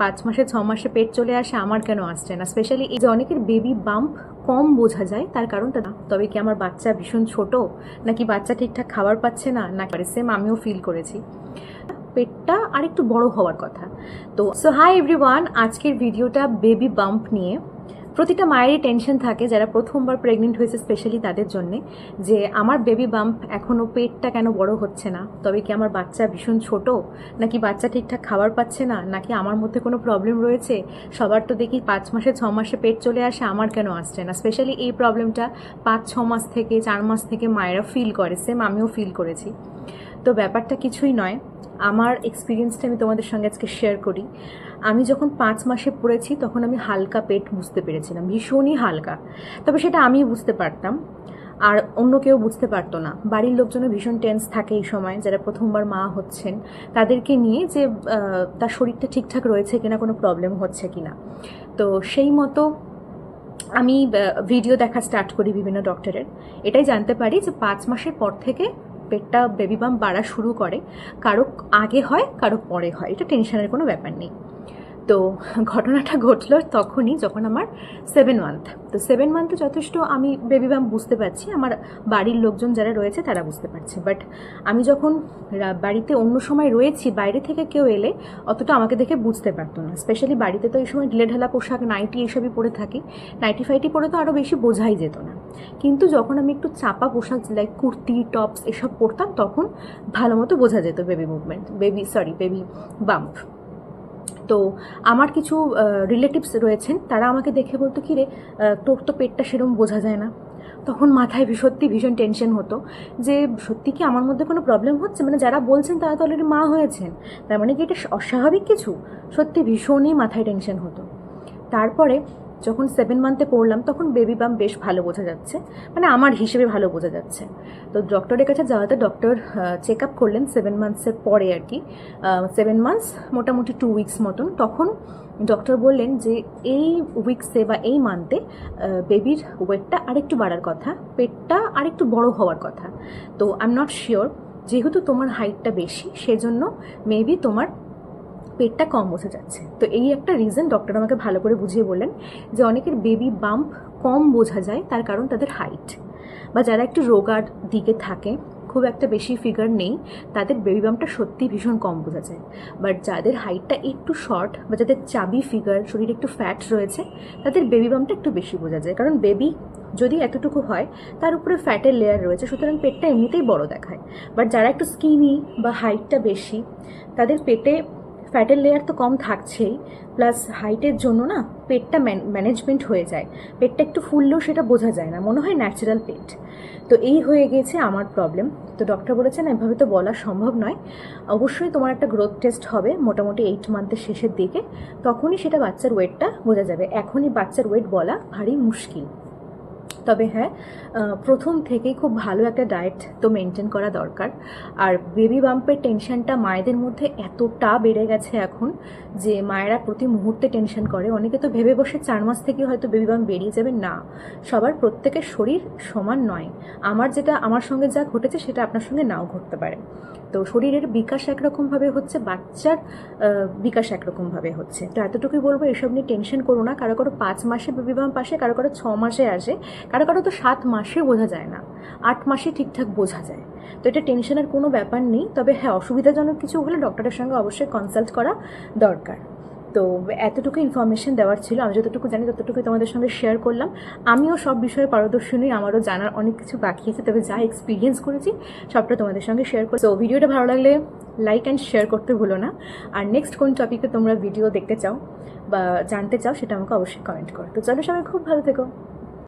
পাঁচ মাসে, ছ মাসে পেট চলে আসে, আমার কেন আসছে না? স্পেশালি এই যে অনেকের বেবি বাম্প কম বোঝা যায়, তার কারণটা তবে কি আমার বাচ্চা ভীষণ ছোট? নাকি বাচ্চা ঠিকঠাক খাবার পাচ্ছে না? না সেম আমিও ফিল করেছি। পেটটা আরেকটু বড় হওয়ার কথা। তো সো হাই এভরিওয়ান আজকের ভিডিওটা বেবি বাম্প নিয়ে। প্রতিটা মায়েরই টেনশন থাকে যারা প্রথমবার প্রেগনেন্ট হয়েছে স্পেশালি তাদের জন্যে, যে আমার বেবি বাম্প এখনও পেটটা কেন বড় হচ্ছে না? তবে কি আমার বাচ্চা ভীষণ ছোট? নাকি বাচ্চা ঠিকঠাক খাবার পাচ্ছে না? নাকি আমার মধ্যে কোনো প্রবলেম রয়েছে? সবার তো দেখি পাঁচ মাসে, ছ মাসে পেট চলে আসে, আমার কেন আসছে না? স্পেশালি এই প্রবলেমটা পাঁচ, ছ মাস থেকে, চার মাস থেকে মায়েরা ফিল করে। সেম আমিও ফিল করেছি। তো ব্যাপারটা কিছুই নয়। আমার এক্সপিরিয়েন্সটা আমি তোমাদের সঙ্গে আজকে শেয়ার করি। আমি যখন পাঁচ মাসে পড়েছি, তখন আমি হালকা পেট বুঝতে পেরেছিলাম, ভীষণই হালকা। তবে সেটা আমি বুঝতে পারতাম। আর অন্য কেউ বুঝতে পারতো না। বাড়ির লোকজনও ভীষণ টেন্স থাকে এই সময়, যারা প্রথমবার মা হচ্ছেন, তাদেরকে নিয়ে যে তার শরীরটা ঠিকঠাক রয়েছে কিনা, কোনো প্রবলেম হচ্ছে কিনা। তো সেই মতো আমি ভিডিও দেখা স্টার্ট করি বিভিন্ন ডক্টরের এটাই জানতে পারি যে পাঁচ মাসের পর থেকে পেটটা বেবি বাম বাড়া শুরু করে, কারও আগে হয়, কারও পরে হয়, এটা টেনশনের কোনো ব্যাপার নেই। তো ঘটনাটা ঘটলো তখনই যখন আমার সেভেন মান্থ তো সেভেন মান্থে যথেষ্ট আমি বেবি বাম বুঝতে পারছি, আমার বাড়ির লোকজন যারা রয়েছে তারা বুঝতে পারছে। বাট আমি যখন বাড়িতে অন্য সময় রয়েছি, বাইরে থেকে কেউ এলে অতটা আমাকে দেখে বুঝতে পারতো না। স্পেশালি বাড়িতে তো এই সময় ঢিলেঢালা পোশাক নাইটি এসবই পরে থাকি। নাইটি ফাইটি পরে তো আরও বেশি বোঝাই যেত না। কিন্তু যখন আমি একটু চাপা পোশাক লাইক কুর্তি টপস এসব পরতাম, তখন ভালো মতো বোঝা যেত baby movement baby sorry baby bump তো আমার কিছু রিলেটিভস রয়েছেন, তারা আমাকে দেখে বলতো, কি রে তোর তো পেটটা সেরম বোঝা যায় না। তখন মাথায় সত্যি ভীষণ টেনশন হতো যে, সত্যি কি আমার মধ্যে কোনো প্রবলেম হচ্ছে? মানে যারা বলছেন, তারা তো অলরেডি মা হয়েছেন। তার মানে কি এটা অস্বাভাবিক কিছু? সত্যি ভীষণই মাথায় টেনশন হতো। তারপরে যখন সেভেন মান্থে পড়লাম, তখন বেবি বাম বেশ ভালো বোঝা যাচ্ছে। মানে আমার হিসেবে ভালো বোঝা যাচ্ছে। তো ডক্টরের কাছে যাওয়াতে ডক্টর চেক আপ করলেন সেভেন মান্থসের পরে আর কি। সেভেন মান্থস মোটামুটি টু উইকস মতন। তখন ডক্টর বললেন যে, এই উইকসে বা এই মান্থে বেবির ওয়েটটা আরেকটু বাড়ার কথা, পেটটা আরেকটু বড় হওয়ার কথা। তো আই এম নট শিওর যেহেতু তোমার হাইটটা বেশি, সেজন্য মেবি তোমার পেটটা কম বোঝা যাচ্ছে। তো এই একটা রিজন ডক্টর আমাকে ভালো করে বুঝিয়ে বললেন যে অনেকের বেবি বাম্প কম বোঝা যায়, তার কারণ তাদের হাইট বা যারা একটু রোগার দিকে থাকে, খুব একটা বেশি ফিগার নেই, তাদের বেবি বামটা সত্যি ভীষণ কম বোঝা যায়। বাট যাদের হাইটটা একটু শর্ট বা যাদের চাবি ফিগার শরীরে একটু ফ্যাট রয়েছে, তাদের বেবি বামটা একটু বেশি বোঝা যায়। কারণ বেবি যদি এতটুকু হয়, তার উপরে ফ্যাটের লেয়ার রয়েছে, সুতরাং পেটটা এমনিতেই বড় দেখায়। বাট যারা একটু স্কিনি বা হাইটটা বেশি, তাদের পেটে ফ্যাটের লেয়ার তো কম থাকছেই প্লাস হাইটের জন্য না পেটটা ম্যানেজমেন্ট হয়ে যায়। পেটটা একটু ফুললেও সেটা বোঝা যায় না, মনে হয় ন্যাচারাল পেট। তো এই হয়ে গিয়েছে আমার প্রবলেম তো ডক্টর বলেছেন, এভাবে তো বলা সম্ভব নয়। অবশ্যই তোমার একটা গ্রোথ টেস্ট হবে মোটামুটি এইট মান্থের শেষের দিকে। তখনই সেটা বাচ্চার ওয়েটটা বোঝা যাবে। এখনই বাচ্চার ওয়েট বলা ভারী মুশকিল। তবে হ্যাঁ প্রথম থেকেই খুব ভালো একটা ডায়েট তো মেনটেন করা দরকার। আর বেবি বাম্পের টেনশনটা মায়েদের মধ্যে এতটা বেড়ে গেছে এখন যে মায়েরা প্রতি মুহূর্তে টেনশন করে। অনেকে তো ভেবে বসে চার মাস থেকে হয়তো বেবি বাম্প বেরিয়ে যাবে। না, সবার প্রত্যেকের শরীর সমান নয়। আমার যেটা, আমার সঙ্গে যা ঘটেছে সেটা আপনার সঙ্গে নাও ঘটতে পারে। তো শরীরের বিকাশ একরকমভাবে হচ্ছে, বাচ্চার বিকাশ একরকমভাবে হচ্ছে। তো এতটুকুই বলব, এসব নিয়ে টেনশন করো না। কারও কারও পাঁচ মাসে বিবাহ পাশে, কারও কারও ছ মাসে আসে। কারও কারও তো সাত মাসে বোঝা যায় না। আট মাসে ঠিকঠাক বোঝা যায়। তো এটা টেনশনের কোনো ব্যাপার নেই। তবে হ্যাঁ অসুবিধাজনক কিছু হলে ডক্টরের সঙ্গে অবশ্যই কনসাল্ট করা দরকার। তো এতটুকু ইনফরমেশন দেওয়ার ছিল, আমি যতটুকু জানি ততটুকু তোমাদের সঙ্গে শেয়ার করলাম। আমিও সব বিষয়ে পারদর্শী নই আমারও জানার অনেক কিছু বাকি আছে, তবে যা এক্সপিরিয়েন্স করেছি, সবটা তোমাদের সঙ্গে শেয়ার করছি তো ভিডিওটা ভালো লাগলে লাইক অ্যান্ড শেয়ার করতে ভুলো না। আর নেক্সট কোন টপিকে তোমরা ভিডিও দেখতে চাও বা জানতে চাও, সেটা আমাকে অবশ্যই কমেন্ট করো। তো চলো সবাই খুব ভালো থেকো।